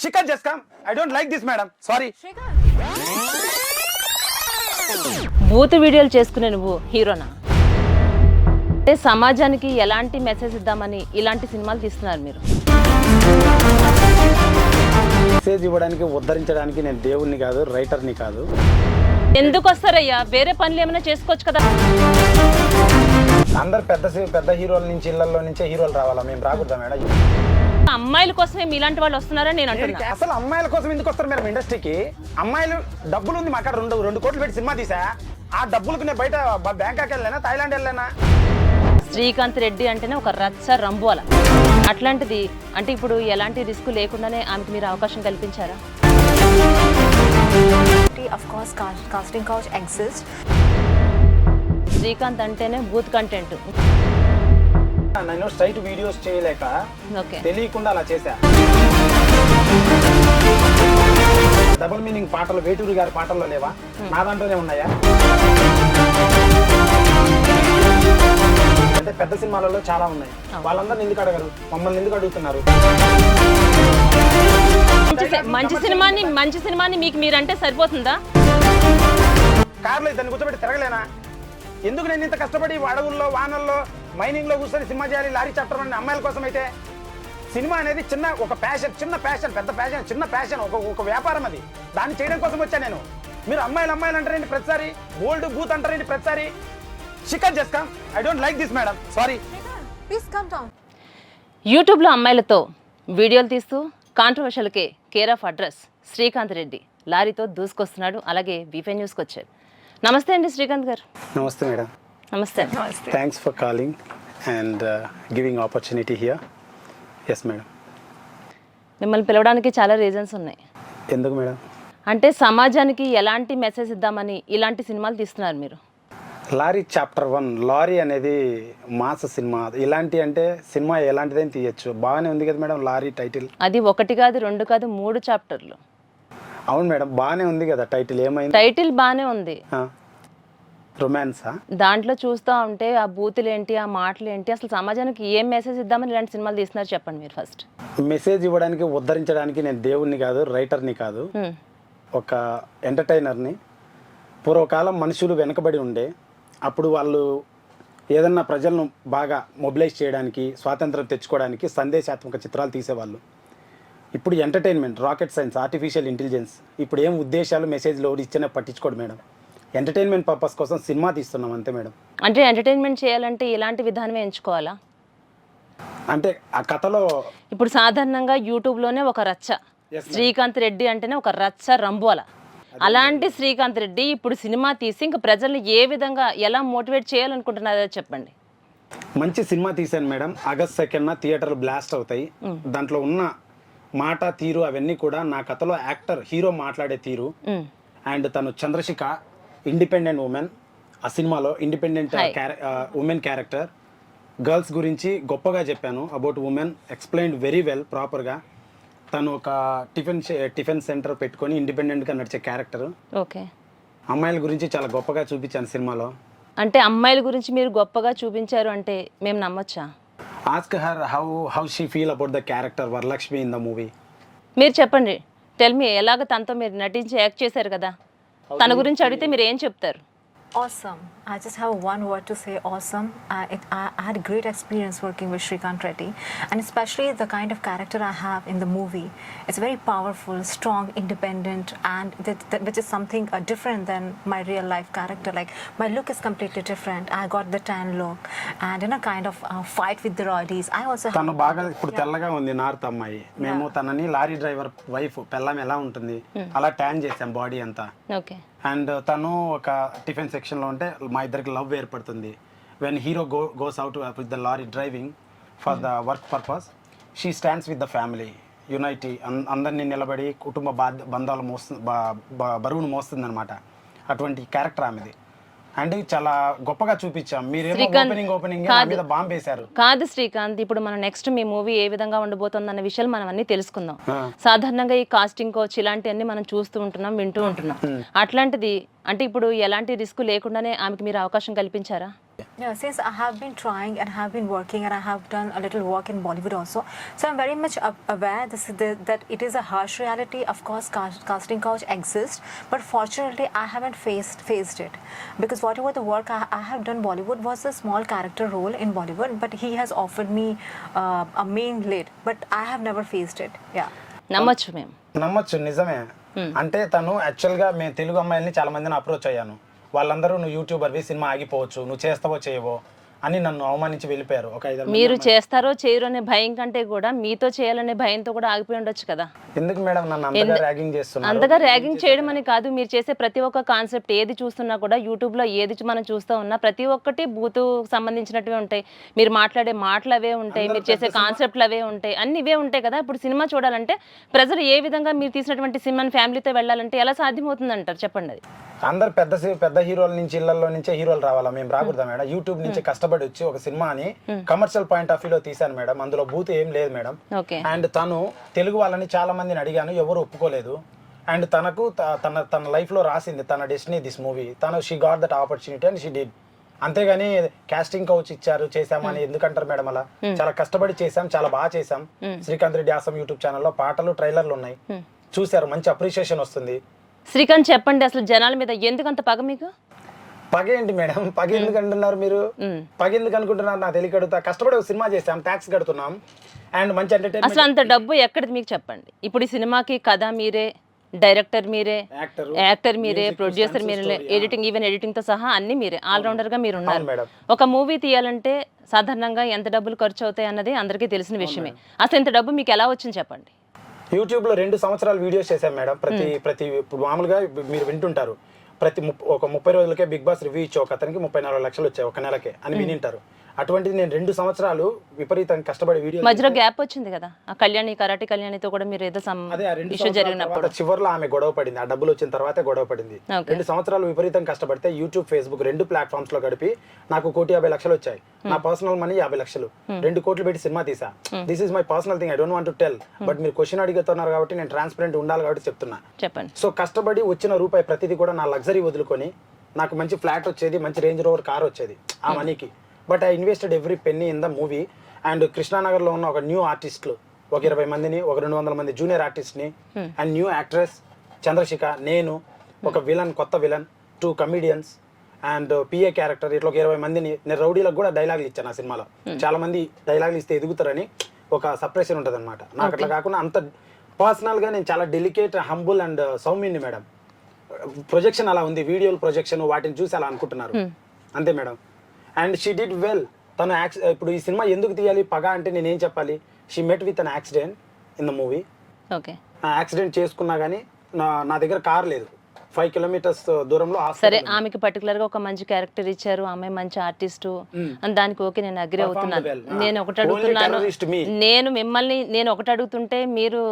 Just come. I don't like this, madam. Sorry. బూత్ వీడియోలు చేసుకునే నువ్వు హీరోనా? అంటే సమాజానికి ఎలాంటి మెసేజ్ ఇద్దామని ఇలాంటి సినిమాలు తీస్తున్నారు మీరు? మెసేజ్ ఇవ్వడానికి ఉద్ధరించడానికి నేను దేవుణ్ణి కాదు రైటర్ని కాదు. ఎందుకు వస్తారయ్యా? వేరే పనులు ఏమైనా చేసుకోవచ్చు కదా? అందరు పెద్ద పెద్ద హీరోల నుంచి ఇళ్ళలో నుంచే హీరోలు రావాలా? మేము రాకూడదా మేడం? అమ్మాయిల కోసమే మీలాంటి వాళ్ళు వస్తున్నారని నేను అంటున్నా. అసలు అమ్మాయిల కోసం ఎందుకు వస్తారు మేడం ఇండస్ట్రీకి? అమ్మాయిలు డబ్బులు ఉంది మాకు రెండు రెండు కోట్లు పెట్టి సినిమా తీసా. ఆ డబ్బులకు నేను బయట బ్యాంకాక్ వెళ్ళానా థాయిలాండ్ వెళ్ళానా శ్రీకాంత్ రెడ్డి అంటేనే ఒక రచ్చ రంబోల అట్లాంటిది అంటే ఇప్పుడు ఎలాంటి రిస్క్ లేకుండానే ఆమెకి మీరు అవకాశం కల్పించారా? Casting couch exists. శ్రీకాంత్ అంటేనే బూత్ కంటెంట్ నేను స్ట్రైట్ వీడియోస్ చేయలేక తెలియకుండా అలా చేశా. డబుల్ మీనింగ్ పాటలు వేటూరి గారి పాటల్లో లేవా? నా దాంట్లోనే ఉన్నాయా? అంటే పెద్ద సినిమాలలో చాలా ఉన్నాయి. వాళ్ళందరిని ఎందుకు అడగరు? మమ్మల్ని ఎందుకు అడుగుతున్నారు? మంచి సినిమాని మంచి సినిమాని మీకు మీరంటే సరిపోతుందా? కార్లో దాన్ని కూర్చోబెట్టి తిరగలేనా? ఎందుకు నేను ఇంత కష్టపడి అడవుల్లో వానల్లో మైనింగ్లో కూర్చొని సినిమా చేయాలి లారీ చాప్టర్ అనే అమ్మాయిల కోసం అయితే సినిమా అనేది చిన్న ఒక ప్యాషన్ చిన్న ప్యాషన్ పెద్ద ప్యాషన్ చిన్న ప్యాషన్ ఒక ఒక వ్యాపారం అది. దాన్ని చేయడం కోసం వచ్చా నేను. మీరు అమ్మాయిలు అమ్మాయిలు అంటారేంటి ప్రతిసారి? ఓల్డ్ బూత్ అంటారేంటి ప్రతిసారి? చికెన్ చేస్తాం I don't like this madam. Sorry. యూట్యూబ్లో అమ్మాయిలతో వీడియోలు తీస్తూ కాంట్రవర్షియల్కే care of address Srikanth Reddy. లారీతో దూసుకొస్తున్నాడు. అలాగే బీఫై న్యూస్కి వచ్చారు నమస్తే అండి శ్రీకాంత్ గారు. Namaste madam. Namaste. Thanks for calling and giving opportunity here yes madam మిమ్మల్ని పిలవడానికి చాలా రీజన్స్ ఉన్నాయి. ఎందుకు మేడం అంటే సమాజానికి ఎలాంటి మెసేజ్ ఇద్దామని ఇలాంటి సినిమాలు తీస్తున్నారు మీరు? లారీ చాప్టర్ వన్ లారీ అనేది మాస సినిమా. ఇలాంటి అంటే సినిమా ఎలాంటిదైనా తీయచ్చు. బాగానే ఉంది కదా మేడం లారీ టైటిల్. అది ఒకటి కాదు రెండు కాదు మూడు చాప్టర్లు. అవును మేడం బాగానే ఉంది కదా టైటిల్. ఏమైంది? టైటిల్ బాగానే ఉంది. రొమాన్సా దాంట్లో చూస్తూ ఉంటే ఆ బూతులు ఏంటి ఆ మాటలు ఏంటి అసలు సమాజానికి ఏం మెసేజ్ ఇద్దామని ఇలాంటి సినిమాలు తీస్తున్నారు చెప్పండి మీరు ఫస్ట్ మెసేజ్ ఇవ్వడానికి ఉద్ధరించడానికి నేను దేవుణ్ణి కాదు రైటర్ని కాదు. ఒక ఎంటర్టైనర్ని పూర్వకాలం మనుషులు వెనకబడి ఉండే అప్పుడు వాళ్ళు ఏదన్నా ప్రజలను బాగా మొబిలైజ్ చేయడానికి స్వాతంత్రం తెచ్చుకోవడానికి సందేశాత్మక చిత్రాలు తీసేవాళ్ళు. ఇప్పుడు entertainment rocket science artificial intelligence ఇప్పుడు ఏం ఉద్దేశాలు మెసేజ్లు ఇచ్చినా పట్టించుకోడు మేడం. ఎంటర్టైన్మెంట్ పర్పస్ కోసం సినిమా తీస్తున్నాం అంతే మేడం. అంటే ఎంటర్టైన్మెంట్ చేయాలంటే ఇలాంటి విధానమే ఎంచుకోవాలా? అంటే ఆ కథలో ఇప్పుడు సాధారణంగా యూట్యూబ్లోనే ఒక రచ్చ. శ్రీకాంత్ రెడ్డి అంటేనే ఒక రచ్చ రంబోల అలాంటి శ్రీకాంత్ రెడ్డి ఇప్పుడు సినిమా తీసి ఇంకా ప్రజల్ని ఏ విధంగా ఎలా మోటివేట్ చేయాలనుకుంటున్నారో చెప్పండి. మంచి సినిమా తీశాను మేడం. ఆగస్ట్ సెకండ్న థియేటర్లు బ్లాస్ట్ అవుతాయి. దాంట్లో ఉన్న మాట తీరు అవన్నీ కూడా నా కథలో యాక్టర్ హీరో మాట్లాడే తీరు. అండ్ తను చంద్రశిఖ ఇండిపెండెంట్ ఉమెన్ ఆ సినిమాలో ఇండిపెండెంట్. Women character. గర్ల్స్ గురించి గొప్పగా చెప్పాను about women explained very well ప్రాపర్గా. తను ఒక టిఫిన్ టిఫిన్ సెంటర్ పెట్టుకొని ఇండిపెండెంట్గా నడిచే క్యారెక్టర్. ఓకే. అమ్మాయిల గురించి చాలా గొప్పగా చూపించాను సినిమాలో. అంటే అమ్మాయిల గురించి మీరు గొప్పగా చూపించారు అంటే మేము నమ్మొచ్చా? Ask her how how she feel about the character Varalakshmi in the movie మీరు చెప్పండి. టెల్ మీ ఎలాగ తనతో మీరు నటించి యాక్ట్ చేశారు కదా? తన గురించి అడిగితే మీరు ఏం చెప్తారు Awesome. I just have one word to say awesome. I, it, I, I had a great experience working with Shrikant Reddy, and especially the kind of character I have in the movie. It's very powerful, strong, independent, and that, that, which is something uh, different than my real life character. Like, my look is completely different. I got the tan look, and in a kind of uh, fight with the Roddies, I also తను. బాగా ఇప్పుడు తెల్లగా ఉంది north అమ్మాయి మేము తనని lorry driver wife పెళ్ళం ఎలా ఉంటుంది అలా ట్యాన్ చేసాం బాడీ అంతా అండ్ తను ఒక టిఫిన్ సెక్షన్లో ఉంటే మా ఇద్దరికి లవ్ ఏర్పడుతుంది. When hero go goes out with the lorry driving for the work purpose she stands with the family unity అందరినీ నిలబడి కుటుంబ బాధ బంధాలు మోస్తు బరువును మోస్తుంది అనమాట అటువంటి క్యారెక్టర్ ఆమెది. అండ్ చాలా గొప్పగా చూపించాం. శ్రీకాంత్ ఓపెనింగ్ ఓపెనింగ్ కాదు. మీద బాంబ్ వేశారు. కాదు శ్రీకాంత్ ఇప్పుడు మనం నెక్స్ట్ మీ మూవీ ఏ విధంగా ఉండబోతుంది అన్న విషయాలు మనం అన్ని తెలుసుకుందాం. సాధారణంగా ఈ కాస్టింగ్ కోచ్ ఇలాంటివన్నీ మనం చూస్తూ ఉంటున్నాం వింటూ ఉంటున్నాం. అట్లాంటిది అంటే ఇప్పుడు ఎలాంటి రిస్క్ లేకుండానే ఆమెకి మీరు అవకాశం కల్పించారా? Yeah, since I have been trying and have been working and I have done a little work in Bollywood also, so I'm very much aware this is the, that it is a harsh reality. Of course, cast, casting couch exists, but fortunately, I haven't faced faced it because whatever the work I, I have done Bollywood was a small character role in Bollywood, but he has offered me uh, a main lead, but I have never faced it. Yeah. నమ్మొచ్చు మేము నమ్మొచ్చు నిజమే అంటే తను యాక్చువల్గా మేము తెలుగు అమ్మాయిల్ని చాలా మందిని అప్రోచ్ అయ్యాను వాళ్ళందరూ నువ్వు యూట్యూబర్వి సినిమా ఆగిపోవచ్చు. నువ్వు చేస్తావో చేయవో. అని నన్ను అవమానించి వెళ్ళిపోయారు. ఒక ఐదు మీరు చేస్తారో చేయరో అనే భయం కంటే కూడా మీతో చేయాలనే భయంతో కూడా ఆగిపోయి ఉండొచ్చు కదా. ఎందుకు మేడం నన్ను అంతగా ర్యాగింగ్ చేస్తున్నారు? అంతగా ర్యాగింగ్ చేయడం అని కాదు మీరు చేసే ప్రతి ఒక్క కాన్సెప్ట్ ఏది చూస్తున్నా కూడా యూట్యూబ్లో ఏది మనం చూస్తూ ఉన్నా ప్రతి ఒక్కటి బూతు సంబంధించినట్టువే ఉంటాయి. మీరు మాట్లాడే మాటలు అవే ఉంటాయి మీరు చేసే కాన్సెప్ట్లు అవే ఉంటాయి. అన్ని ఇవే ఉంటాయి కదా. ఇప్పుడు సినిమా చూడాలంటే ప్రజలు ఏ విధంగా మీరు తీసినటువంటి సినిమాని ఫ్యామిలీతో వెళ్ళాలంటే ఎలా సాధ్యమవుతుంది అంటారు చెప్పండి అది. అందరు పెద్ద పెద్ద హీరోల నుంచి ఇళ్ళలో నుంచే హీరోలు రావాలా? మేము రాకూడదా మేడం? యూట్యూబ్ నుంచి కష్టపడి వచ్చి ఒక సినిమాని కమర్షియల్ పాయింట్ ఆఫ్ వ్యూలో తీశాను మేడం. అందులో బూత్ ఏం లేదు మేడం. అండ్ తను తెలుగు వాళ్ళని చాలా మందిని అడిగాను ఎవరు ఒప్పుకోలేదు. అండ్ తనకు తన తన లైఫ్లో రాసింది తన డెస్టినీ దిస్ మూవీ తను she got that opportunity and she did అంతేగాని కాస్టింగ్ కౌచ్ ఇచ్చారు చేశామని ఎందుకంటారు మేడం అలా? చాలా కష్టపడి చేశాం చాలా బాగా చేశాం. శ్రీకాంత్ రెడ్డి ఆసం యూట్యూబ్ ఛానల్లో పాటలు ట్రైలర్లు ఉన్నాయి. చూశారు మంచి అప్రిషియేషన్ వస్తుంది. శ్రీకాంత్ చెప్పండి అసలు జనాల మీద ఎందుకు అంత పగ మీకు? పగ ఏంటి మేడం? పగ ఎందుకు అంటున్నారు మీరు. పగ ఎందుకు అనుకుంటున్నారు నాకు తెలియక అడుగుతా కష్టపడి ఒక సినిమా చేసాం ట్యాక్స్ కడుతున్నాం. అండ్ మంచి ఎంటర్టైన్మెంట్ అసలు అంత డబ్బు ఎక్కడిది మీకు చెప్పండి? ఇప్పుడు ఈ సినిమాకి కథ మీరే డైరెక్టర్ మీరే యాక్టర్ మీరే ప్రొడ్యూసర్ మీరే ఎడిటింగ్ ఈవెన్ ఎడిటింగ్తో సహా అన్ని మీరే ఆల్రౌండర్గా మీరు ఉన్నారు. ఒక మూవీ తీయాలంటే సాధారణంగా ఎంత డబ్బులు ఖర్చు అవుతాయి అన్నది అందరికీ తెలిసిన విషయమే. అసలు ఇంత డబ్బు మీకు ఎలా వచ్చింది చెప్పండి? యూట్యూబ్లో రెండు సంవత్సరాలు వీడియోస్ చేశాం మేడం. ప్రతి ప్రతి ఇప్పుడు మామూలుగా మీరు వింటుంటారు. ప్రతి ముప్- ఒక ముప్పై రోజులకే బిగ్ బాస్ రివ్యూ ఇచ్చి ఒక అతనికి ముప్పై నాలుగు లక్షలు వచ్చాయి ఒక నెలకే అని వినింటారు. అటువంటిది నేను రెండు సంవత్సరాలు విపరీతంగా కష్టపడి వీడియో మధ్యలో గ్యాప్ వచ్చింది కదా. ఆ కళ్యాణి కరాటి కళ్యాణితో కూడా మీరు ఏదో అదే ఆ రెండు ఇష్యూ జరిగినప్పుడు. చివరిలో ఆమె గొడవ పడింది. ఆ డబ్బులు వచ్చిన తర్వాతే గొడవ పడింది. రెండు సంవత్సరాలు విపరీతం కష్టపడితే యూట్యూబ్ ఫేస్బుక్ రెండు ప్లాట్ఫామ్స్లో గడిపి నాకు కోటి యాభై లక్షలు వచ్చాయి. నా పర్సనల్ మనీ యాభై లక్షలు. రెండు కోట్లు పెట్టి సినిమా తీసా this is my personal thing I don't want to tell but మీరు క్వశ్చన్ అడుగుతున్నారు కాబట్టి నేను ట్రాన్స్పరెంట్ ఉండాలి కాబట్టి చెప్తున్నా. చెప్పండి. సో కష్టపడి వచ్చిన రూపాయి ప్రతిదీ కూడా నా లగ్జరీ వదులుకొని నాకు మంచి ఫ్లాట్ వచ్చేది మంచి రేంజ్ రోవర్ కార్ వచ్చేది ఆ మనీకి but I invested every penny in the movie. And కృష్ణానగర్లో ఉన్న ఒక న్యూ ఆర్టిస్టులు ఒక ఇరవై మందిని ఒక రెండు వందల మంది జూనియర్ ఆర్టిస్ట్ని అండ్ న్యూ యాక్ట్రెస్ చంద్రశిఖ నేను ఒక విలన్ కొత్త villain two comedians and PA character ఇట్లా ఒక ఇరవై మందిని నేను రౌడీలకు కూడా డైలాగులు ఇచ్చాను ఆ సినిమాలో. చాలా మంది డైలాగులు ఇస్తే ఎదుగుతారని ఒక సప్రెషన్ ఉంటుంది అనమాట నాకు అట్లా కాకుండా అంత పర్సనల్గా నేను చాలా డెలికేట్ హంబుల్ అండ్ సౌమ్యుని మేడం. ప్రొజెక్షన్ అలా ఉంది వీడియోలు ప్రొజెక్షన్ వాటిని చూసి అలా అనుకుంటున్నారు. అంతే madam. And she did well తను యాక్స్ ఇప్పుడు ఈ సినిమా ఎందుకు తీయాలి? పగ అంటే నేను చెప్పాలి? She met with an accident in the movie okay accident చేసుకున్నా కానీ నా నా దగ్గర కార్ లేదు. ఫైవ్ కిలోమీటర్స్ దూరంలో సరే ఆమెకి పర్టికులర్గా ఒక మంచి క్యారెక్టర్ ఇచ్చారు. ఆమె మంచి ఆర్టిస్టు అని దానికి ఓకే నేను అగ్రి అవుతున్నాను. Ah. నేను ఒకటి Only అడుగుతున్నాను. నేను మిమ్మల్ని నేను ఒకటి అడుగుతుంటే మీరు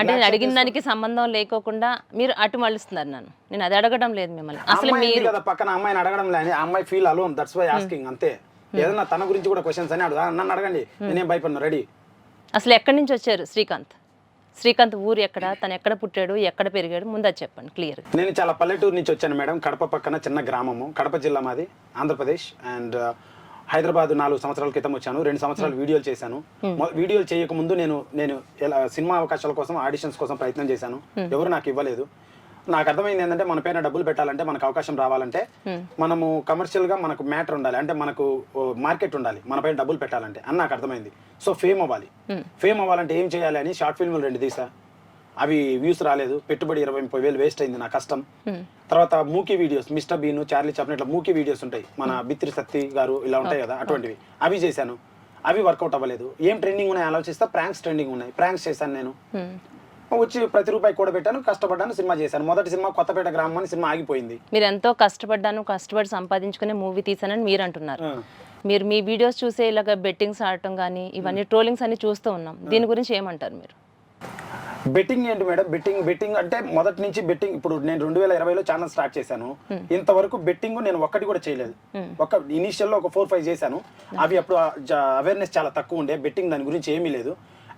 అంటే నేను అడిగిన దానికి సంబంధం లేకోకుండా మీరు అటు మళ్ళిస్తున్నారు నన్ను. నేను అది అడగడం లేదు మిమ్మల్ని. అసలు మీరు కదా పక్కన అమ్మాయిని అడగడం లేని ఆ అమ్మాయి feel alone that's why asking అంతే. ఏదన్నా తన గురించి కూడా క్వశ్చన్స్ అని అడుగు. నన్ను అడగండి నేనేం భయపడినా రెడీ అసలు ఎక్కడి నుంచి వచ్చారు శ్రీకాంత్? శ్రీకాంత్ ఊరు ఎక్కడ? తను ఎక్కడ పుట్టాడు? ఎక్కడ పెరిగాడు? ముందు అది చెప్పండి క్లియర్ నేను చాలా పల్లెటూరు నుంచి వచ్చాను మేడం కడప పక్కన చిన్న గ్రామము కడప జిల్లా మాది ఆంధ్రప్రదేశ్. అండ్ హైదరాబాద్ నాలుగు సంవత్సరాల క్రితం వచ్చాను. రెండు సంవత్సరాలు వీడియోలు చేశాను. మొ- వీడియోలు చేయక ముందు నేను నేను ఎలా సినిమా అవకాశాల కోసం ఆడిషన్స్ కోసం ప్రయత్నం చేశాను. ఎవరు నాకు ఇవ్వలేదు. నాకు అర్థమైంది ఏంటంటే మన పైన డబ్బులు పెట్టాలంటే మనకు అవకాశం రావాలంటే మనము కమర్షియల్గా మనకు మ్యాటర్ ఉండాలి. అంటే మనకు మార్కెట్ ఉండాలి. మన పైన డబ్బులు పెట్టాలంటే అని నాకు అర్థమైంది. సో ఫేమ్ అవ్వాలి. ఫేమ్ అవ్వాలంటే ఏం చేయాలి అని షార్ట్ ఫిల్మ్లు రెండు తీసా. అవి వ్యూస్ రాలేదు. పెట్టుబడి ఇరవై ముప్పై వేలు వేస్ట్ అయింది నా కష్టం. తర్వాత మూకీ videos mister Bean Charlie Chaplin ఇట్లా మూకీ వీడియోస్ ఉంటాయి. మన బిత్రి సత్తి గారు ఇలా ఉంటాయి కదా అటువంటివి. అవి చేశాను. అవి వర్కౌట్ అవ్వలేదు. ఏం ట్రెండింగ్ ఉన్నాయి ఆలోచిస్తే ప్రాంక్స్ ట్రెండింగ్ ఉన్నాయి. ప్రాంక్స్ చేశాను నేను. వచ్చి ప్రతి రూపాయి కూడా పెట్టాను కష్టపడ్డాను సినిమా చేశాను. మొదటి సినిమా కొత్తపేట గ్రామం అని సినిమా ఆగిపోయింది. మీరు ఎంతో కష్టపడ్డాను కష్టపడి సంపాదించుకునే మూవీ తీసానని మీరు అంటున్నారు. మీరు మీ వీడియోస్ చూసే ఇలాగ బెట్టింగ్స్ ఆడటం కానీ ఇవన్నీ ట్రోలింగ్స్ అన్ని చూస్తూ ఉన్నాం. దీని గురించి ఏమంటారు మీరు? బెట్టింగ్ ఏంటి మేడం? బెట్టింగ్ బెట్టింగ్ అంటే మొదటి నుంచి బెట్టింగ్ ఇప్పుడు నేను రెండు వేల ఇరవైలో ఛానల్ స్టార్ట్ చేశాను. ఇంతవరకు బెట్టింగ్ నేను ఒక్కటి కూడా చేయలేదు. ఒక ఇనీషియల్లో ఒక ఫోర్ ఫైవ్ చేశాను. అవి అప్పుడు అవేర్నెస్ చాలా తక్కువ ఉండే. బెట్టింగ్ దాని గురించి ఏమీ లేదు.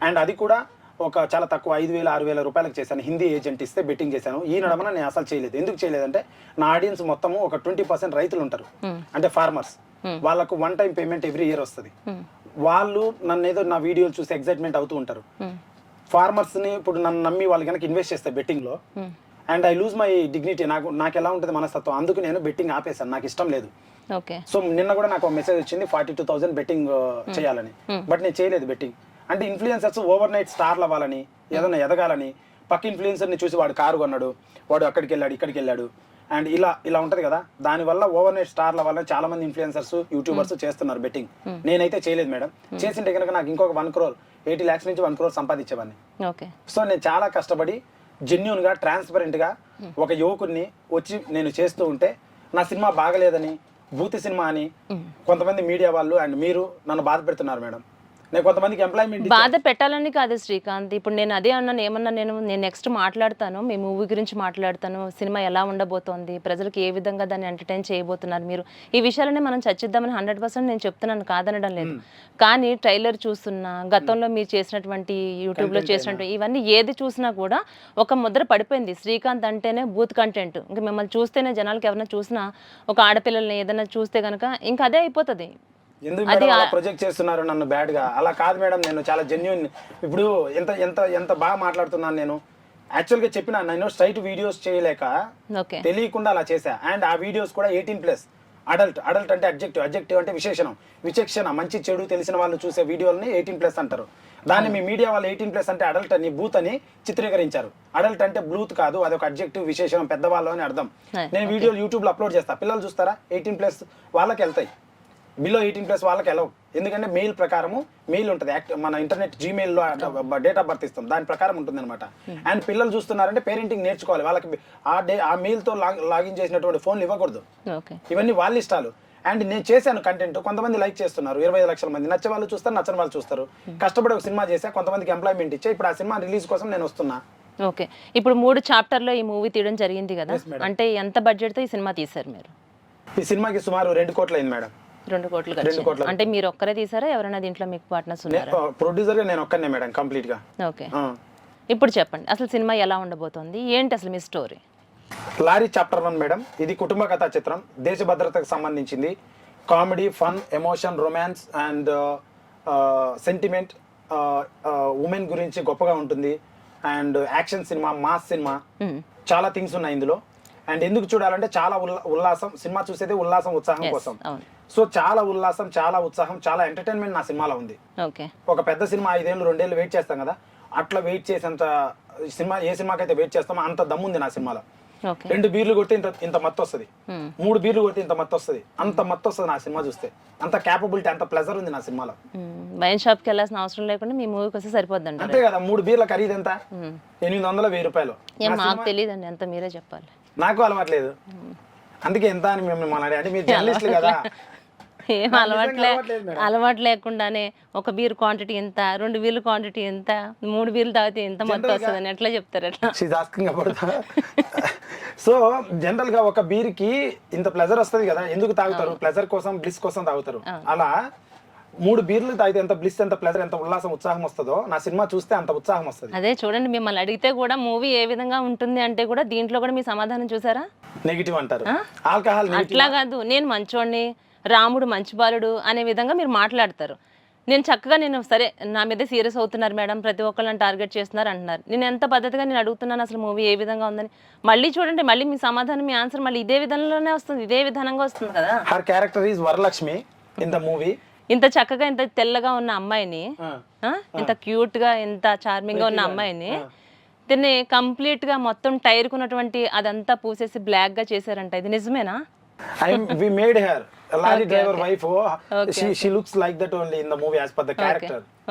అండ్ అది కూడా ఒక చాలా తక్కువ ఐదు వేల ఆరు వేల రూపాయలకు చేశాను. హిందీ ఏజెంట్ ఇస్తే బెట్టింగ్ చేశాను. ఈ నడమన నేను అసలు చేయలేదు. ఎందుకు చేయలేదంటే నా ఆడియన్స్ మొత్తము ఒక ట్వంటీ పర్సెంట్ రైతులు ఉంటారు. అంటే ఫార్మర్స్ వాళ్ళకు one time payment every year వస్తుంది. వాళ్ళు నన్ను ఏదో నా వీడియోలు చూసి ఎగ్జైట్మెంట్ అవుతూ ఉంటారు. ఫార్మర్స్ని ఇప్పుడు నన్ను నమ్మి వాళ్ళు కనుక ఇన్వెస్ట్ చేస్తే బెట్టింగ్లో and I lose my dignity. నాకు నాకు ఎలా ఉంటుంది మనస్తత్వం? అందుకు నేను బెట్టింగ్ ఆపేశాను. నాకు ఇష్టం లేదు. సో నిన్న కూడా నాకు మెసేజ్ వచ్చింది ఫార్టీ టూ థౌసండ్ బెట్టింగ్ చేయాలని. బట్ నేను చేయలేదు బెట్టింగ్. అంటే ఇన్ఫ్లుయెన్సర్స్ ఓవర్ నైట్ స్టార్లు అవ్వాలని ఏదైనా ఎదగాలని పక్క ఇన్ఫ్లుయెన్సర్ని చూసి వాడు కారు కొన్నాడు వాడు అక్కడికి వెళ్ళాడు ఇక్కడికి వెళ్ళాడు అండ్ ఇలా ఇలా ఉంటది కదా? దానివల్ల ఓవర్ నైట్ స్టార్ల వల్ల చాలా మంది ఇన్ఫ్లుయెన్సర్స్ యూట్యూబర్స్ చేస్తున్నారు బెట్టింగ్. నేనైతే చేయలేదు మేడం. చేసింటే కనుక నాకు ఇంకొక వన్ క్రోర్. ఎయిటీ ల్యాక్స్ నుంచి వన్ క్రోర్ సంపాదించేవాడిని. సో నేను చాలా కష్టపడి జెన్యున్గా ట్రాన్స్పరెంట్గా ఒక యువకుడిని వచ్చి నేను చేస్తూ ఉంటే నా సినిమా బాగలేదని భూతి సినిమా అని కొంతమంది మీడియా వాళ్ళు అండ్ మీరు నన్ను బాధ పెడుతున్నారు మేడం. నేను కొంతమందికి ఎంప్లాయ్మెంట్ బాధ పెట్టాలని కాదు శ్రీకాంత్. ఇప్పుడు నేను అదే అన్నాను ఏమన్నా నేను నేను నెక్స్ట్ మాట్లాడతాను మీ మూవీ గురించి మాట్లాడతాను సినిమా ఎలా ఉండబోతోంది ప్రజలకు ఏ విధంగా దాన్ని ఎంటర్టైన్ చేయబోతున్నారు మీరు? ఈ విషయాలనే మనం చర్చిద్దామని హండ్రెడ్ పర్సెంట్ నేను చెప్తున్నాను కాదనడం లేదు. కానీ ట్రైలర్ చూస్తున్నా గతంలో మీరు చేసినటువంటి యూట్యూబ్లో చేసినటువంటి ఇవన్నీ ఏది చూసినా కూడా ఒక ముద్ర పడిపోయింది. శ్రీకాంత్ అంటేనే బూత్ కంటెంట్ ఇంకా మిమ్మల్ని చూస్తేనే జనాలకి ఎవరైనా చూసినా ఒక ఆడపిల్లల్ని ఏదైనా చూస్తే కనుక ఇంకా అదే అయిపోతుంది. ఎందుకు మేడం అలా ప్రొజెక్ట్ చేస్తున్నారు నన్ను బ్యాడ్గా? అలా కాదు మేడం నేను చాలా జెన్యున్ ఇప్పుడు ఎంత ఎంత ఎంత బాగా మాట్లాడుతున్నాను నేను? యాక్చువల్గా చెప్పిన నేను స్ట్రైట్ వీడియోస్ చేయలేక తెలియకుండా అలా చేశా. అండ్ ఆ వీడియోస్ కూడా ఎయిటీన్ ప్లస్ అడల్ట్ అడల్ట్ అంటే అబ్జెక్టివ్ అబ్జెక్టివ్ అంటే విశేషణం. విచక్షణ మంచి చెడు తెలిసిన వాళ్ళు చూసే వీడియోలని ఎయిటీన్ ప్లస్ అంటారు. దాన్ని మీ మీడియా వాళ్ళు ఎయిటీన్ ప్లస్ అంటే అడల్ట్ అని బూత్ అని చిత్రీకరించారు. అడల్ట్ అంటే బ్లూత్ కాదు అదొక అబ్జెక్టివ్ విశేషణం పెద్దవాళ్ళు అని అర్థం. నేను వీడియోలు యూట్యూబ్లో అప్లోడ్ చేస్తా. పిల్లలు చూస్తారా? ఎయిటీన్ ప్లస్ వాళ్ళకి వెళ్తాయి. బిలో ఎయిటీన్ ప్లస్ వాళ్ళకి వెళ్ళవు ఎందుకంటే మెయిల్ ప్రకారము మెయిల్ ఉంటుంది. మన ఇంటర్నెట్ జీమెయిల్లో డేట్ ఆఫ్ బర్త్ ఇస్తాం. దాని ప్రకారం ఉంటుంది అనమాట అండ్ పిల్లలు చూస్తున్నారంటే పేరెంటింగ్ నేర్చుకోవాలి. వాళ్ళకి ఆ డే ఆ మెయిల్తో లాగిన్ చేసినటువంటి ఫోన్లు ఇవ్వకూడదు. ఇవన్నీ వాళ్ళ ఇష్టాలు. అండ్ నేను చేశాను కంటెంట్ కొంతమంది లైక్ చేస్తున్నారు. ఇరవై ఐదు లక్షల మంది. నచ్చే వాళ్ళు చూస్తారు నచ్చని వాళ్ళు చూస్తారు. కష్టపడి ఒక సినిమా చేశా కొంతమందికి ఎంప్లాయ్మెంట్ ఇచ్చా. ఇప్పుడు ఆ సినిమా రిలీజ్ కోసం నేను వస్తున్నా. ఓకే. ఇప్పుడు మూడు చాప్టర్లో ఈ మూవీ తీయడం జరిగింది కదా. అంటే ఎంత బడ్జెట్తో ఈ సినిమా తీశారు మీరు? ఈ సినిమాకి సుమారు రెండు కోట్లు అయింది మేడం రెండు కోట్లు రెండు కోట్ల. అంటే మీరు ఒక్కరే తీసారా? ఎవరైనా దీంట్లో మీకు పార్ట్నర్స్ ఉన్నారా? ప్రొడ్యూసర్గా నేను ఒక్కనే మేడం కంప్లీట్గా ఓకే. ఇప్పుడు చెప్పండి అసలు సినిమా ఎలా ఉండబోతోంది? ఏంటి అసలు మీ story lorry chapter one madam ఇది కుటుంబ కథా చిత్రం దేశ భద్రతకు సంబంధించింది. Comedy fun emotion romance and sentiment women గురించి గొప్పగా ఉంటుంది. And action cinema mass cinema చాలా థింగ్స్ ఉన్నాయి ఇందులో. అండ్ ఎందుకు చూడాలంటే చాలా ఉల్లా- ఉల్లాసం సినిమా చూసేది ఉల్లాసం ఉత్సాహం కోసం. సో చాలా ఉల్లాసం చాలా ఉత్సాహం చాలా ఎంటర్టైన్మెంట్ నా సినిమాలో ఉంది. ఒక పెద్ద సినిమా ఐదేళ్ళు రెండేళ్ళు వెయిట్ చేస్తాం కదా అట్లా వెయిట్ చేసేంత సినిమా ఏ సినిమాకైతే వెయిట్ చేస్తామో అంత దమ్ముంది నా సినిమాలో. రెండు బీర్లు కొడితే ఇంత ఇంత మత్తు వస్తుంది మూడు బీర్లు కొడితే ఇంత మత్తు వస్తుంది అంత మత్తు వస్తుంది నా సినిమా చూస్తే. అంత క్యాపబిలిటీ అంత ప్లెజర్ ఉంది నా సినిమాలో. వైన్ షాప్కి వెళ్ళాల్సిన అవసరం లేకుండా మీ మూవీకి వస్తే సరిపోద్ది అంతే కదా మూడు బీర్ల ఖరీదు ఎంత? ఎనిమిది వందల వెయ్యి రూపాయలు. మాకు తెలియదండి ఎంత మీరే చెప్పాలి. నాకు అలవాట్లేదు. అందుకే ఎంత అని మేము మిమ్మల్ని అంటే మీరు జర్నలిస్టులు కదా. ఏం అలవాట్లే. అలవాటు లేకుండానే ఒక బీర్ క్వాంటిటీ ఎంత రెండు బీర్లు క్వాంటిటీ ఎంత మూడు బీర్లు తాగితే ఎంత మొత్తం వస్తుందని ఎట్లా చెప్తారు అబౌట్ సో జనరల్గా ఒక బీర్కి ఇంత ప్లెజర్ వస్తుంది కదా. ఎందుకు తాగుతారు? ప్లెజర్ కోసం బ్లిస్ కోసం తాగుతారు. అలా మూడు బీర్లు తాగితే ఎంత బ్లిస్ ఎంత ప్లెజర్ ఎంత ఉల్లాసం ఉత్సాహం వస్తుందో నా సినిమా చూస్తే అంత ఉత్సాహం వస్తుంది. అదే చూడండి మిమ్మల్ని అడిగితే కూడా మూవీ ఏ విధంగా ఉంటుంది అంటే కూడా దీంట్లో కూడా మీ సమాధానం చూసారా? నెగిటివ్ అంటారు. ఆల్కహాల్ అట్లా కాదు నేను మంచోడిని రాముడు మంచి బాలుడు అనే విధంగా మీరు మాట్లాడతారు. నేను చక్కగా నేను సరే నా మీద సీరియస్ అవుతున్నారు మేడం ప్రతి ఒక్కళ్ళని టార్గెట్ చేస్తున్నారు అంటున్నారు. నేను ఎంత పద్ధతిగా నేను అడుగుతున్నాను అసలు మూవీ ఏ విధంగా ఉందని? మళ్ళీ చూడండి మళ్ళీ మీ సమాధానం మీ ఆన్సర్ మళ్ళీ ఇదే విధంలోనే వస్తుంది ఇదే విధానంగా వస్తుంది కదా. Her character is Varalakshmi in the movie ఇంత చక్కగా ఇంత తెల్లగా ఉన్న అమ్మాయిని ఇంత క్యూట్గా ఇంత చార్మింగ్గా ఉన్న అమ్మాయిని దీన్ని కంప్లీట్గా మొత్తం టైర్ కున్నటువంటి అదంతా పూసేసి బ్లాక్గా చేశారంట. ఇది నిజమేనా? Lorry driver wife she she looks like that only in the movie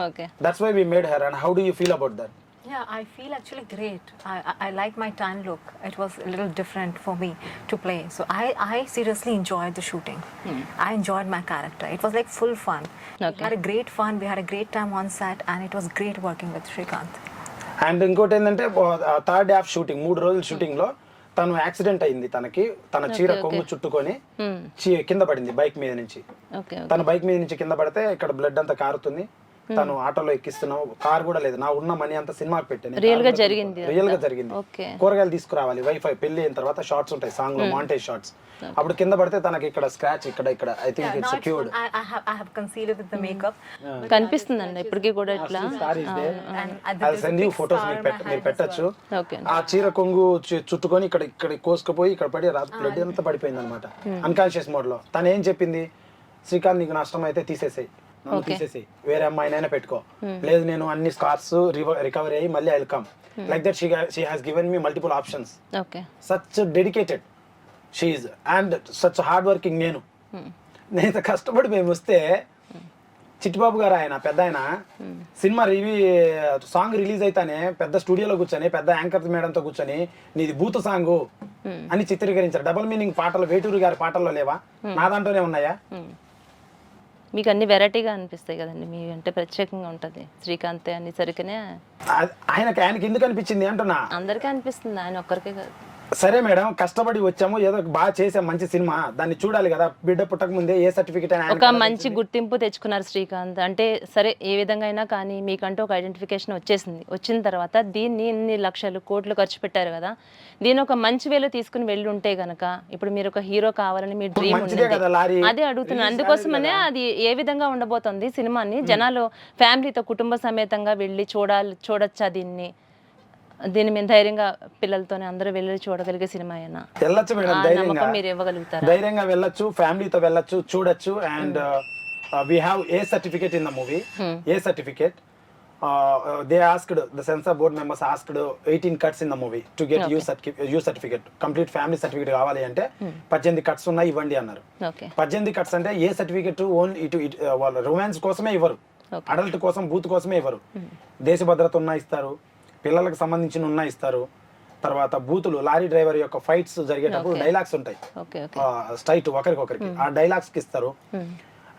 okay that's why we made her and how do you feel about that Yeah, I feel actually great. I, I, I like my tan look. It was a little different for me to play. So I, I seriously enjoyed the shooting. I enjoyed my character. It was like full fun. Okay. We had a great fun. We had a great time on set, and it was great working with Srikanth. And ఇంకోటి ఏంటంటే third half shooting మూడు రోజుల షూటింగ్లో తను accident అయింది తనకి తన చీర కొంగు చుట్టుకొని చీ- కింద పడింది బైక్ మీద నుంచి ఓకే తన బైక్ మీద నుంచి కింద పడితే ఇక్కడ బ్లడ్ అంతా కారుతుంది తను ఆటోలో ఎక్కిస్తున్నావు కార్ కూడా లేదు. నా ఉన్న మనీ అంతా సినిమాకి పెట్టాను. Real గా జరిగింది రియల్గా జరిగింది. ఓకే. కూరగాయలు తీసుకురావాలి వైఫై పెళ్ళి అయిన తర్వాత షార్ట్స్ ఉంటాయి సాంగ్లో మాంటేజ్ షార్ట్స్ అప్పుడు కింద పడితే తనకి ఇక్కడ స్క్రాచ్ ఇక్కడ ఇక్కడ I think it's now it's cured full. I, I have I have concealed with the makeup. కనిపిస్తుందండి ఇప్పటికీ కూడా ఇట్లా? అది సెండ్ యూ ఫొటోస్ మీకు పెట్ట మీరు పెట్టచ్చు. ఓకే ఆ చీర కొంగు చుట్టుకొని ఇక్కడ ఇక్కడ కోసుకుపోయి ఇక్కడ పడి బ్లడ్ అంతా పడిపోయింది అనమాట అన్కాన్షియస్ మోడ్లో. తను ఏం చెప్పింది? శ్రీకాంత్ నీకు నష్టం అయితే తీసేసేయి. నన్ను తీసేసేయి. వేరే అమ్మాయినైనా పెట్టుకో. లేదు నేను అన్ని స్కార్స్ రికవరీ అయ్యి మళ్ళీ I come like that she she has given me multiple options such dedicated she and such hard working నేను. నేను ఇంత కష్టపడి మేము వస్తే చిట్టిబాబు గారు ఆయన పెద్ద ఆయన సినిమా రివ్యూ సాంగ్ రిలీజ్ అయితేనే పెద్ద స్టూడియోలో కూర్చొని పెద్ద యాంకర్ మేడంతో కూర్చొని నీది భూత సాంగ్ అని చిత్రీకరించారు. డబుల్ మీనింగ్ పాటలు వేటూరు గారి పాటల్లో లేవా? నా దాంట్లోనే ఉన్నాయా? మీకు అన్ని వెరైటీగా అనిపిస్తాయి కదండి. మీ అంటే ప్రత్యేకంగా ఉంటుంది. శ్రీకాంత్ అనేసరికనే ఆయనకి ఆయనకి ఎందుకు అనిపించింది అంటున్నా? అందరికీ అనిపిస్తుంది. ఆయన ఒక్కరికే కాదు. సరే మేడం కష్టపడి వచ్చాము. ఏదో బాగా చేసాం మంచి సినిమా. దాన్ని చూడాలి కదా. బిడ్డ పుట్టక ముందే ఏ సర్టిఫికేట్ అయినా ఒక మంచి గుర్తింపు తెచ్చుకున్నారు శ్రీకాంత్. అంటే సరే ఏ విధంగా అయినా కానీ మీకంటూ ఒక ఐడెంటిఫికేషన్ వచ్చేసింది. వచ్చిన తర్వాత దీన్ని ఇన్ని లక్షలు కోట్లు ఖర్చు పెట్టారు కదా. దీని ఒక మంచి వేలో తీసుకుని వెళ్ళి ఉంటే గనక ఇప్పుడు మీరు ఒక హీరో కావాలని మీ డ్రీమ్ అదే అడుగుతున్నాను అందుకోసమనే అది ఏ విధంగా ఉండబోతోంది సినిమాని? జనాలు ఫ్యామిలీతో కుటుంబ సమేతంగా వెళ్ళి చూడాలి చూడొచ్చా దీన్ని? దీన్ని మేము ధైర్యంగా పిల్లలతోనే అందరూ వెళ్ళి చూడగలిగే సినిమా అయినా. వెళ్ళొచ్చు మేడం ధైర్యంగా. మీరు ఇవ్వగలుగుతారా? ధైర్యంగా వెళ్ళొచ్చు ఫ్యామిలీతో వెళ్ళొచ్చు చూడొచ్చు and we have A certificate in the movie A certificate they asked the censor board members asked eighteen cuts in the movie to get U U certificate complete family certificate కావాలి అంటే పద్దెనిమిది కట్స్ ఉన్నాయి ఇవ్వండి అన్నారు. పద్దెనిమిది cuts అంటే ఏ certificate only ఇటు వాళ్ళ రొమాన్స్ కోసమే ఇవ్వరు. అడల్ట్ కోసం బూత్ కోసమే ఇవ్వరు. దేశ భద్రత ఉన్నా ఇస్తారు. పిల్లలకు సంబంధించిన ఉన్నా ఇస్తారు. తర్వాత బూతులు లారీ డ్రైవర్ యొక్క ఫైట్స్ జరిగేటప్పుడు డైలాగ్స్ ఉంటాయి. స్ట్రైట్ ఒకరికొకరికి. ఆ డైలాగ్స్కి ఇస్తారు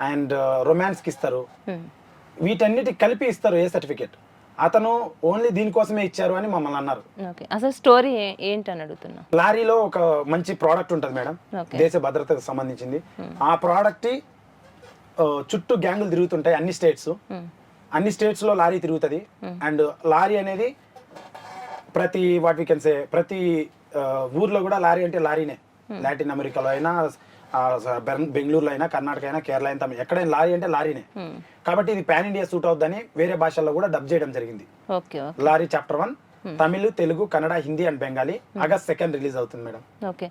అండ్ రొమాన్స్కి ఇస్తారు వీటన్నిటి కలిపి ఇస్తారు ఏ సర్టిఫికేట్. అతను ఓన్లీ దీనికోసమే ఇచ్చారు అని మమ్మల్ని అన్నారు. అసలు స్టోరీ అడుగుతున్నా? లారీలో ఒక మంచి ప్రోడక్ట్ ఉంటుంది మేడం. దేశ భద్రతకు సంబంధించింది. ఆ ప్రోడక్ట్ చుట్టూ గ్యాంగులు తిరుగుతుంటాయి అన్ని స్టేట్స్. అన్ని స్టేట్స్లో లారీ తిరుగుతుంది. అండ్ లారీ అనేది ప్రతి వాట్ వీ కెన్ సే ప్రతి ఊర్లో కూడా లారీ అంటే లారీనే. లాటిన్ అమెరికాలో అయినా బెంగళూరులో అయినా కర్ణాటక అయినా కేరళ అయినా తమిళ ఎక్కడైనా లారీ అంటే లారీనే. కాబట్టి ఇది పాన్ ఇండియా సూట్ అవుద్దని వేరే భాషల్లో కూడా డబ్ చేయడం జరిగింది. Lorry chapter one Tamil Telugu Kannada Hindi and Bengali August second release అవుతుంది మేడం. ఓకే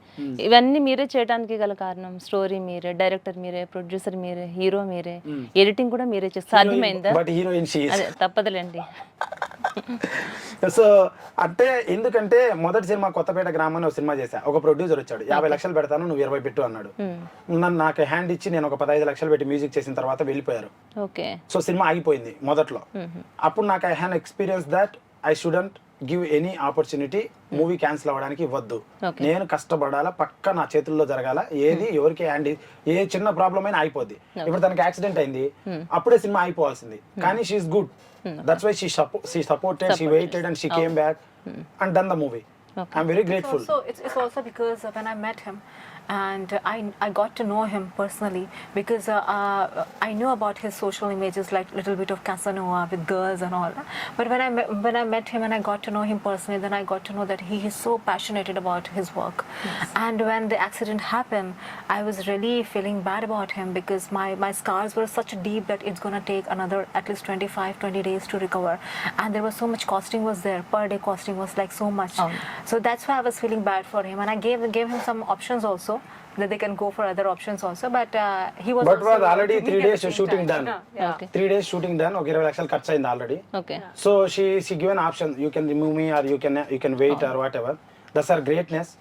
ఇవన్నీ మీరే చేయడానికి గల కారణం స్టోరీ మీరే డైరెక్టర్ మీరే ప్రొడ్యూసర్ మీరే హీరో మీరే ఎడిటింగ్ కూడా మీరే చేస్తారు. సాధ్యమైందా? But heroine తప్పదులేండి. సో అంటే ఎందుకంటే మొదటి సినిమా కొత్తపేట గ్రామాన్ని ఒక సినిమా చేశా. ఒక ప్రొడ్యూసర్ వచ్చాడు. యాభై లక్షలు పెడతాను నువ్వు ఇరవై పెట్టు అన్నాడు. నన్ను నాకు హ్యాండ్ ఇచ్చి నేను ఒక పదహైదు లక్షలు పెట్టి మ్యూజిక్ చేసిన తర్వాత వెళ్ళిపోయారు. సో సినిమా ఆగిపోయింది మొదట్లో. అప్పుడు నాకు I had experience that I shouldn't give any opportunity movie cancel అవ్వడానికి వద్దు Okay. నేను కష్టపడాలా పక్క నా చేతుల్లో జరగాల ఏది ఎవరికి హ్యాండ్ ఏ చిన్న ప్రాబ్లం అయినా అయిపోద్ది ఇప్పుడు తనకి యాక్సిడెంట్ అయింది. అప్పుడే సినిమా అయిపోవాల్సింది కానీ she's good That's why she suppo- she supported, she waited, and she came back hmm. and done the movie. I'm very grateful. So it's, it's also because when I met him, and I, I got to know him personally because uh, uh, I knew about his social images like little bit of Casanova with girls and all that. But when I, met, when I met him and I got to know him personally, then I got to know that he is so passionate about his work. And when the accident happened, I was really feeling bad about him because my, my scars were such deep that it's going to take another at least 25, 20 days to recover. And there was so much costing was there. Per day costing was like so much. So that's why I was feeling bad for him. And I gave, gave him some options also that they can go for other options also. But uh, he was at the days same shooting time. Done Yeah. Okay three days shooting done ఒక ఇరవై లక్షలు ఖర్చు అయింది already okay so she she given option you can remove me or you can you can wait or whatever that's our greatness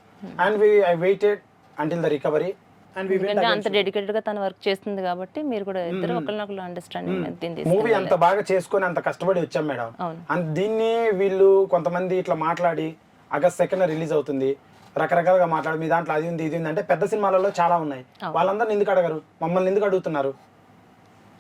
and we I waited until the recovery and we ఎందుకంటే అంత డెడికేటెడ్గా తను work చేస్తుంది కాబట్టి మీరు కూడా ఇద్దరు ఒకరినొకరు అండర్స్టాండింగ్ దీన్ని మూవీ. అంత బాగా చేసుకొని అంత కష్టపడి వచ్చాం మేడం. దీన్ని వీళ్ళు కొంతమంది ఇట్లా మాట్లాడి ఆగస్ట్ సెకండ్ రిలీజ్ అవుతుంది. రకరకాలుగా మాట్లాడి మీ దాంట్లో అది ఉంది ఇది ఉంది అంటే పెద్ద సినిమాలలో చాలా ఉన్నాయి. వాళ్ళందరిని ఎందుకు అడగరు? మమ్మల్ని ఎందుకు అడుగుతున్నారు?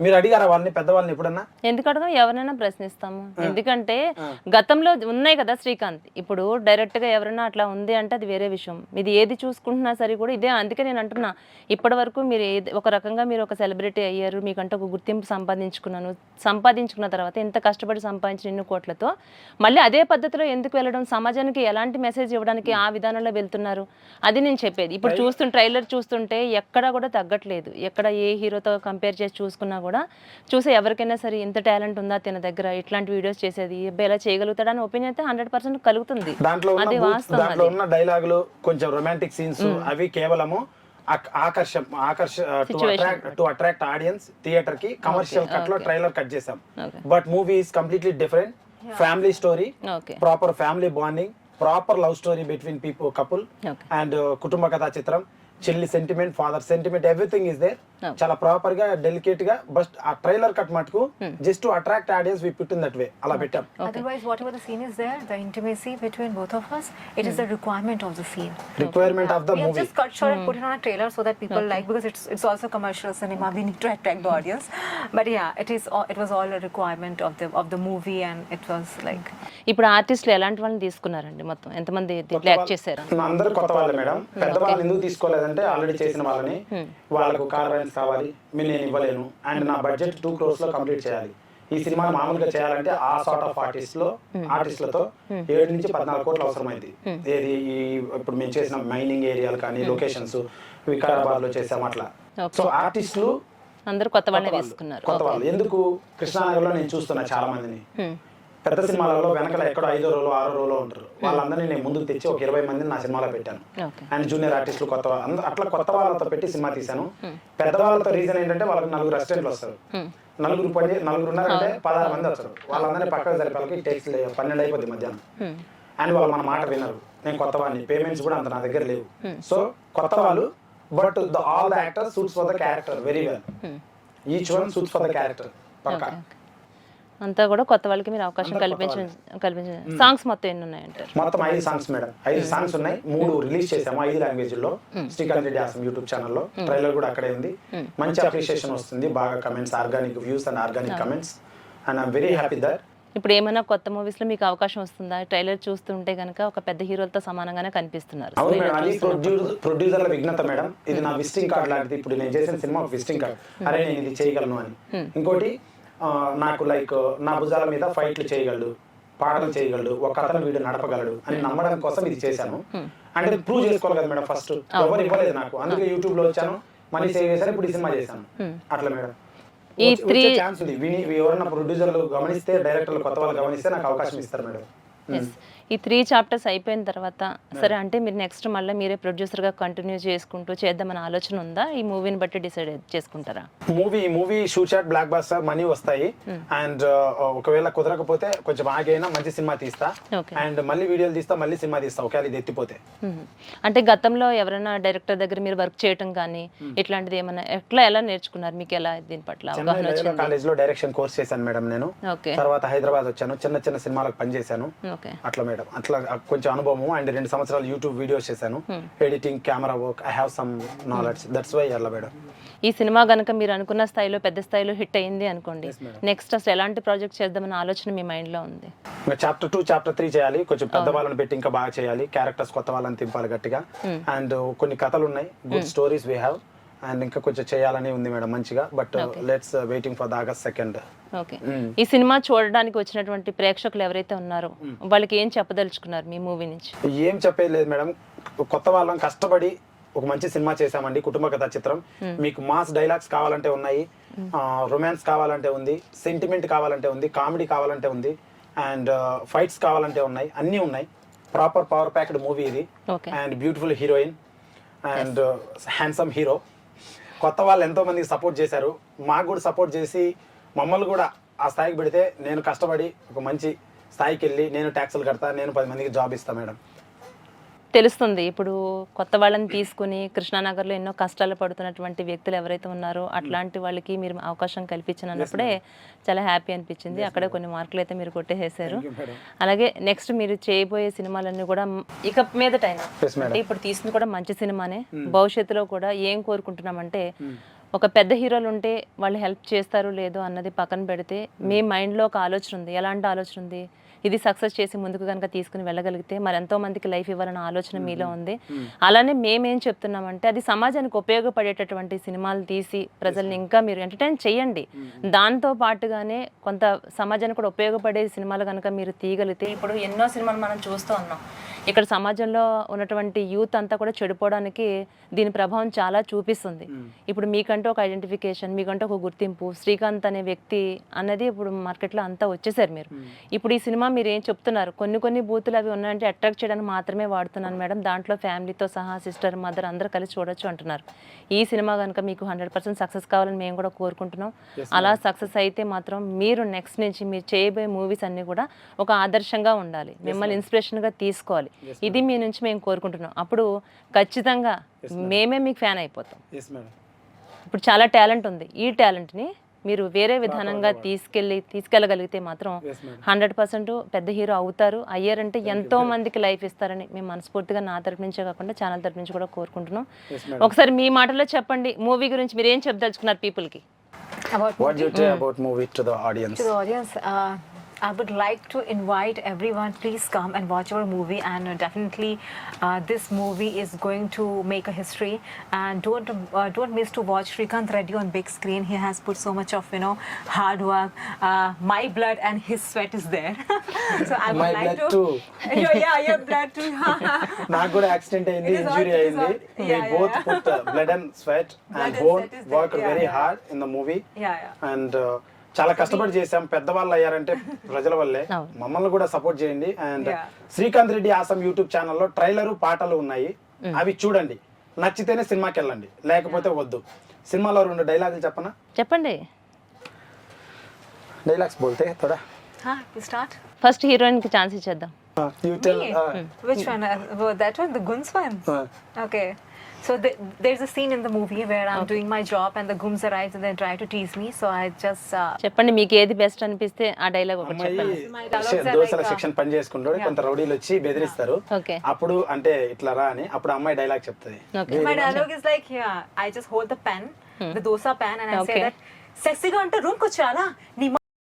మీరు అడిగారా వాళ్ళని పెద్దవాళ్ళని ఎప్పుడన్నా? ఎందుకు అడగం? ఎవరైనా ప్రశ్నిస్తాము. ఎందుకంటే గతంలో ఉన్నాయి కదా శ్రీకాంత్. ఇప్పుడు డైరెక్ట్గా ఎవరైనా అట్లా ఉంది అంటే అది వేరే విషయం. ఇది ఏది చూసుకుంటున్నా సరే కూడా ఇదే. అందుకే నేను అంటున్నా ఇప్పటి వరకు మీరు ఏది- ఒక రకంగా మీరు ఒక సెలబ్రిటీ అయ్యారు మీకంటే ఒక గుర్తింపు సంపాదించుకున్నాను సంపాదించుకున్న తర్వాత ఇంత కష్టపడి సంపాదించిన ఎన్ని కోట్లతో మళ్ళీ అదే పద్ధతిలో ఎందుకు వెళ్ళడం? సమాజానికి ఎలాంటి మెసేజ్ ఇవ్వడానికి ఆ విధానంలో వెళ్తున్నారు? అది నేను చెప్పేది. ఇప్పుడు చూస్తుంటే ట్రైలర్ చూస్తుంటే ఎక్కడా కూడా తగ్గట్లేదు. ఎక్కడ ఏ హీరోతో కంపేర్ చేసి చూసుకున్నా కూడా చూసే ఎవరికైనా సరే ఇంత టాలెంట్ ఉందా తన దగ్గర? ఇట్లాంటి వీడియోస్ చేసేది అబ్బాయి ఎలా చేయగలుగుతాడని ఒపీనియన్ అయితే హండ్రెడ్ పర్సెంట్ కలుగుతుంది. దాంట్లో ఉన్న అది దాంట్లో ఉన్న డైలాగులు కొంచెం రొమాంటిక్ సీన్స్ అవి కేవలము ఆక- ఆకర్ష ఆకర్ష to attract to attract audience థియేటర్కి కమర్షియల్ కట్లో ట్రైలర్ కట్ చేసాం. But movie is completely different. Family story proper family bonding proper love story between people couple. And కుటుంబ కథా చిత్రం చెల్లి sentiment father sentiment everything is there. చాలా ప్రాపర్గా డెలికేట్గా బస్ట్ ఆ ట్రైలర్ కట్ మట్టుకు just to attract audience we put in that way అలా hmm. పెట్టాం. Otherwise whatever the scene is there the intimacy between both of us it is the requirement of the scene requirement of the movie just cut short put in on trailer so that people like because it's it's also commercial cinema we need to attract the audience but yeah it is it was all the requirement of the of the movie and it was like ఇప్పుడు ఆర్టిస్టులు ఎలాంటి వాళ్ళని తీసుకున్నారండి మొత్తం? ఎంత మంది దీంట్లో act చేశారు? అందరూ కొత్త వాళ్ళు మేడం. Hmm. పెద్ద వాళ్ళు ఎందుకు తీసుకోలేదంటే ఆల్రెడీ చేసిన వాళ్ళని. Hmm. వాళ్ళకు కారణం రైన్స్ కావాలి మీరు నేను ఇవ్వలేను అండ్ నా బడ్జెట్ టూ క్రోర్స్లో కంప్లీట్ చేయాలి. ఈ సినిమా మామూలుగా చేయాలంటే ఆ సార్ట్ ఆఫ్ ఆర్టిస్ట్లో ఆర్టిస్టులతో ఏడు నుంచి పద్నాలుగు కోట్లు అవసరమైంది. ఏది ఈ ఇప్పుడు మేము చేసిన మైనింగ్ ఏరియాలు కానీ లొకేషన్స్ వికారాబాద్లో చేసాం అట్లా. సో ఆర్టిస్టులు అందరూ కొత్త వాళ్ళని. తీసుకున్నారు కొత్త వాళ్ళు. ఎందుకు? కృష్ణానగర్లో నేను చూస్తున్నా చాలా మందిని పెద్ద సినిమాలలో వెనకాల ఎక్కడో ఐదో రోజు ఆరో రోజులో ఉంటారు. వాళ్ళందరినీ నేను ముందుకు తెచ్చి ఒక ఇరవై మందిని నా సినిమాలో పెట్టాను. అండ్ జూనియర్ ఆర్టిస్టులు కొత్త అట్లా కొత్త వాళ్ళతో పెట్టి సినిమా తీశాను. పెద్ద వాళ్ళతో రీజన్ ఏంటంటే వాళ్ళకి నలుగురు అసిస్టెంట్లు వస్తారు. నలుగురు పని చే- నలుగురు ఉన్నారంటే పదహారు మంది వస్తారు. వాళ్ళందరినీ పక్కన జరిపాలకి టేక్స్ పన్నెండు అయిపోద్ది మధ్యాహ్నం. అండ్ వాళ్ళు మన మాట వినరు నేను కొత్త వాడిని పేమెంట్స్ కూడా అంత నా దగ్గర లేవు. సో కొత్త వాళ్ళు but the all the actor suits for the character very well each one suits for the character పక్కా. అంతా కూడా కొత్త వాళ్ళకి మీరు అవకాశం కల్పించిన కల్పించిన సాంగ్స్ మొత్తం ఎన్ని ఉన్నాయంటారు? మొత్తం ఐదు సాంగ్స్ మేడం. ఐదు సాంగ్స్ ఉన్నాయి. మూడు రిలీజ్ చేసాము ఐదు లాంగ్వేజ్లో శ్రీకాంత్ రెడ్డి ఆసం యూట్యూబ్ ఛానల్లో. ట్రైలర్ కూడా అక్కడే ఉంది. మంచి అప్రిషియేషన్ వస్తుంది. బాగా comments organic views and organic comments. And I'm very happy that ఇప్పుడు ఏమైనా కొత్త మూవీస్లో మీకు అవకాశం వస్తుందా? ట్రైలర్ చూస్తుంటే కనుక ఒక పెద్ద హీరోలతో సమానంగానే కనిపిస్తున్నారు. ప్రొడ్యూసర్ల విఘ్నత మేడం. ఇది నా విజిటింగ్ కార్డ్ లాంటిది. ఇప్పుడు నేను చేసిన సినిమా విజిటింగ్ కార్డ్. అరే నేను ఇది చేయగలను అని. ఇంకోటి నాకు లైక్ నా భుజాల మీద ఫైట్లు చేయగలడు పాటలు చేయగలడు ఒక అతను వీడు నడపగలడు అని నమ్మడం కోసం ఇది చేశాను. అంటే ప్రూవ్ చేసుకోవాలి కదా మేడం ఫస్ట్ ఎవరు ఇవ్వలేదు నాకు. అందుకే యూట్యూబ్లో వచ్చాను. మనీ సేవ్ చేశాను ఇప్పుడు ఈ సినిమా చేశాను. అట్లా మేడం. ఈ వచ్చే ఛాన్స్ ఉంది. విని ఎవరన్నా ప్రొడ్యూసర్లు గమనిస్తే డైరెక్టర్లు కొత్త వాళ్ళు గమనిస్తే నాకు అవకాశం ఇస్తారు మేడం. Yes. ఈ త్రీ చాప్టర్స్ అయిపోయిన తర్వాత సరే అంటే మీరు నెక్స్ట్ మళ్ళీ మీరే producer గా కంటిన్యూ చేసుకుంటూ చేద్దామన్న ఆలోచన ఉందా? ఈ మూవీని బట్టి డిసైడ్ చేసుకుంటారా? Movie movie shoot shot blockbuster money వస్తాయి. అండ్ ఒకవేళ కుదరకపోతే కొంచెం ఆగైనా మంచి సినిమా తీస్తా. అండ్ మళ్ళీ వీడియోలు తీస్తా మళ్ళీ సినిమా తీస్తా. ఒకవేళ ఇది ఎత్తిపోతే. మ్మ్. అంటే గతంలో ఎవరైనా డైరెక్టర్ దగ్గర మీరు వర్క్ చేయటం కానీ ఇట్లాంటిది ఏమైనా ఎట్లా ఎలా నేర్చుకున్నారు? మీకు ఎలా దీని పట్ల కాలేజ్లో డైరెక్షన్ కోర్స్ చేశాను మేడం నేను. తర్వాత హైదరాబాద్ వచ్చాను. చిన్న చిన్న సినిమాలకు పనిచేశాను. అట్లా మేడం అట్లా కొంచెం అనుభవం అండ్ రెండు సంవత్సరాలు యూట్యూబ్ వీడియోస్ చేశాను. Editing camera work I have some knowledge that's why అలా మేడం. ఈ సినిమా గనుక మీరు అనుకున్న స్థాయిలో పెద్ద స్థాయిలో హిట్ అయింది అనుకోండి. నెక్స్ట్ అసలు ఎలాంటి ప్రాజెక్ట్ చేద్దామన్న ఆలోచన మీ mind లో ఉంది? ఇంకా చాప్టర్ టూ చాప్టర్ త్రీ చేయాలి. కొంచెం పెద్ద వాళ్ళని పెట్టి ఇంకా బాగా చేయాలి. క్యారెక్టర్స్ కొత్త వాళ్ళని తింపాలి గట్టిగా. అండ్ కొన్ని కథలు ఉన్నాయి. Good stories we have and ఇంకా కొంచెం చేయాలని ఉంది మేడం మంచిగా but let's waiting for the August second okay. ఈ సినిమా చూడడానికి వచ్చినటువంటి ప్రేక్షకులు ఎవరైతే ఉన్నారో వాళ్ళకి ఏం చెప్పదలుచుకున్నారు మీ మూవీ నుంచి? ఏం చెప్పేది మేడం. కొత్త వాళ్ళం కష్టపడి ఒక మంచి సినిమా చేశామండి కుటుంబ కథా చిత్రం. మీకు మాస్ డైలాగ్స్ కావాలంటే ఉన్నాయి. రొమాన్స్ కావాలంటే ఉంది సెంటిమెంట్ కావాలంటే ఉంది కామెడీ కావాలంటే ఉంది అండ్ ఫైట్స్ కావాలంటే ఉన్నాయి అన్నీ ఉన్నాయి. ప్రాపర్ పవర్ ప్యాక్డ్ మూవీ ఇది. And beautiful heroine and handsome hero కొత్త వాళ్ళు ఎంతో మందికి సపోర్ట్ చేశారు. మాకు కూడా సపోర్ట్ చేసి మమ్మల్ని కూడా ఆ స్థాయికి పెడితే నేను కష్టపడి ఒక మంచి స్థాయికి వెళ్ళి నేను ట్యాక్సులు కడతా నేను పది మందికి జాబ్ ఇస్తా మేడం. తెలుస్తుంది. ఇప్పుడు కొత్త వాళ్ళని తీసుకుని కృష్ణానగర్లో ఎన్నో కష్టాలు పడుతున్నటువంటి వ్యక్తులు ఎవరైతే ఉన్నారో అట్లాంటి వాళ్ళకి మీరు అవకాశం కల్పించినప్పుడే చాలా హ్యాపీ అనిపించింది. అక్కడే కొన్ని మార్కులు అయితే మీరు కొట్టేసేసారు. అలాగే నెక్స్ట్ మీరు చేయబోయే సినిమాలన్నీ కూడా ఇక madam. అంటే ఇప్పుడు తీసింది కూడా మంచి సినిమానే. భవిష్యత్తులో కూడా ఏం కోరుకుంటున్నామంటే ఒక పెద్ద హీరోలు ఉంటే వాళ్ళు హెల్ప్ చేస్తారు లేదో అన్నది పక్కన పెడితే మీ మైండ్లో ఒక ఆలోచన ఉంది. ఎలాంటి ఆలోచన ఉంది? ఇది సక్సెస్ చేసి ముందుకు కనుక తీసుకుని వెళ్ళగలిగితే మరి ఎంతో మందికి లైఫ్ ఇవ్వాలన్న ఆలోచన మీలో ఉంది. అలానే మేమేం చెప్తున్నామంటే అది సమాజానికి ఉపయోగపడేటటువంటి సినిమాలు తీసి ప్రజల్ని ఇంకా మీరు ఎంటర్టైన్ చేయండి దాంతో పాటుగానే కొంత సమాజానికి కూడా ఉపయోగపడే సినిమాలు కనుక మీరు తీయగలిగితే ఇప్పుడు ఎన్నో సినిమాలు మనం చూస్తూ ఉన్నాం. ఇక్కడ సమాజంలో ఉన్నటువంటి యూత్ అంతా కూడా చెడిపోవడానికి దీని ప్రభావం చాలా చూపిస్తుంది. ఇప్పుడు మీకంటూ ఒక ఐడెంటిఫికేషన్ మీకంటూ ఒక గుర్తింపు శ్రీకాంత్ అనే వ్యక్తి అన్నది ఇప్పుడు మార్కెట్లో అంతా వచ్చేసారు మీరు. ఇప్పుడు ఈ సినిమా మీరు ఏం చెప్తున్నారు? కొన్ని కొన్ని బూతులు అవి ఉన్నాయంటే అట్రాక్ట్ చేయడానికి మాత్రమే వాడుతున్నాను మేడం. దాంట్లో ఫ్యామిలీతో సహా సిస్టర్ మదర్ అందరూ కలిసి చూడొచ్చు అంటున్నారు. ఈ సినిమా కనుక మీకు హండ్రెడ్ పర్సెంట్ సక్సెస్ కావాలని మేము కూడా కోరుకుంటున్నాం. అలా సక్సెస్ అయితే మాత్రం మీరు నెక్స్ట్ నుంచి మీరు చేయబోయే మూవీస్ అన్నీ కూడా ఒక ఆదర్శంగా ఉండాలి. మిమ్మల్ని ఇన్స్పిరేషన్గా తీసుకోవాలి. ఇది మీ నుంచి మేము కోరుకుంటున్నాం. అప్పుడు ఖచ్చితంగా మేమే మీకు ఫ్యాన్ అయిపోతాం. ఎస్ మేడం ఇప్పుడు చాలా టాలెంట్ ఉంది. ఈ టాలెంట్ని మీరు వేరే విధానంగా తీసుకెళ్ళి తీసుకెళ్ళగలిగితే మాత్రం హండ్రెడ్ పర్సెంట్ పెద్ద హీరో అవుతారు. అయ్యారంటే ఎంతో మందికి లైఫ్ ఇస్తారని మేము మనస్ఫూర్తిగా నా తరపు నుంచే కాకుండా ఛానల్ తరపు నుంచి కూడా కోరుకుంటున్నాం. ఒకసారి మీ మాటల్లో చెప్పండి. మూవీ గురించి మీరు ఏం చెప్పదలుచుకున్నారు పీపుల్కి? About To the audience, uh, I would like to invite everyone, please come and watch our movie. And uh, definitely, uh, this movie is going to make a history. And don't uh, don't miss to watch Srikanth Reddy on big screen. He has put so much of you know hard work. Uh, my blood and his sweat is there. so I would My like blood to. too. yeah, yeah, your blood too. నాకు కూడా accident అయింది It is injury all- it is అయింది all- we yeah, yeah, both yeah. Put blood and sweat Blood and and bone sweat is there. Work Yeah, very yeah. Hard in the movie yeah, yeah. And uh, చాలా కష్టపడి చేసాం పెద్దవాళ్ళు అయ్యారంటే ప్రజల వల్లే. మమ్మల్ని కూడా సపోర్ట్ చేయండి. And. Srikanth Reddy awesome YouTube ఛానల్లో ట్రైలరు పాటలు ఉన్నాయి. అవి చూడండి. నచ్చితేనే సినిమాకి వెళ్ళండి. లేకపోతే వద్దు. సినిమాలో రెండు డైలాగులు చెప్పనా? చెప్పండి. డైలాగ్స్ బోల్తే తోడా. ఫస్ట్ హీరోయిన్కి ఛాన్స్ ఇచ్చేద్దాం. You tell? Uh, oh, that one, the Guns one. Okay. So th- there's a scene in the movie where I'm doing my job and the Gums arrives and they try to tease me. So I just uh, చెప్పండి మీకు ఏది best అనిపిస్తే ఆ dialogue ఒకటి అమ్మాయి చెప్పండి My dialogues are దోశల like, uh, section పని చేసుకుంటాడు కొంత రౌడీలు వచ్చి బెదిరిస్తారు ఓకే అప్పుడు అంటే ఇట్లా రా అని అప్పుడు అమ్మాయి డైలాగ్ చెప్తుంది okay my dialogue is like, yeah, I just hold the pen, the dosa pan, and I say Okay. that, sexy గా అంటే రూమ్కు వచ్చారా నీ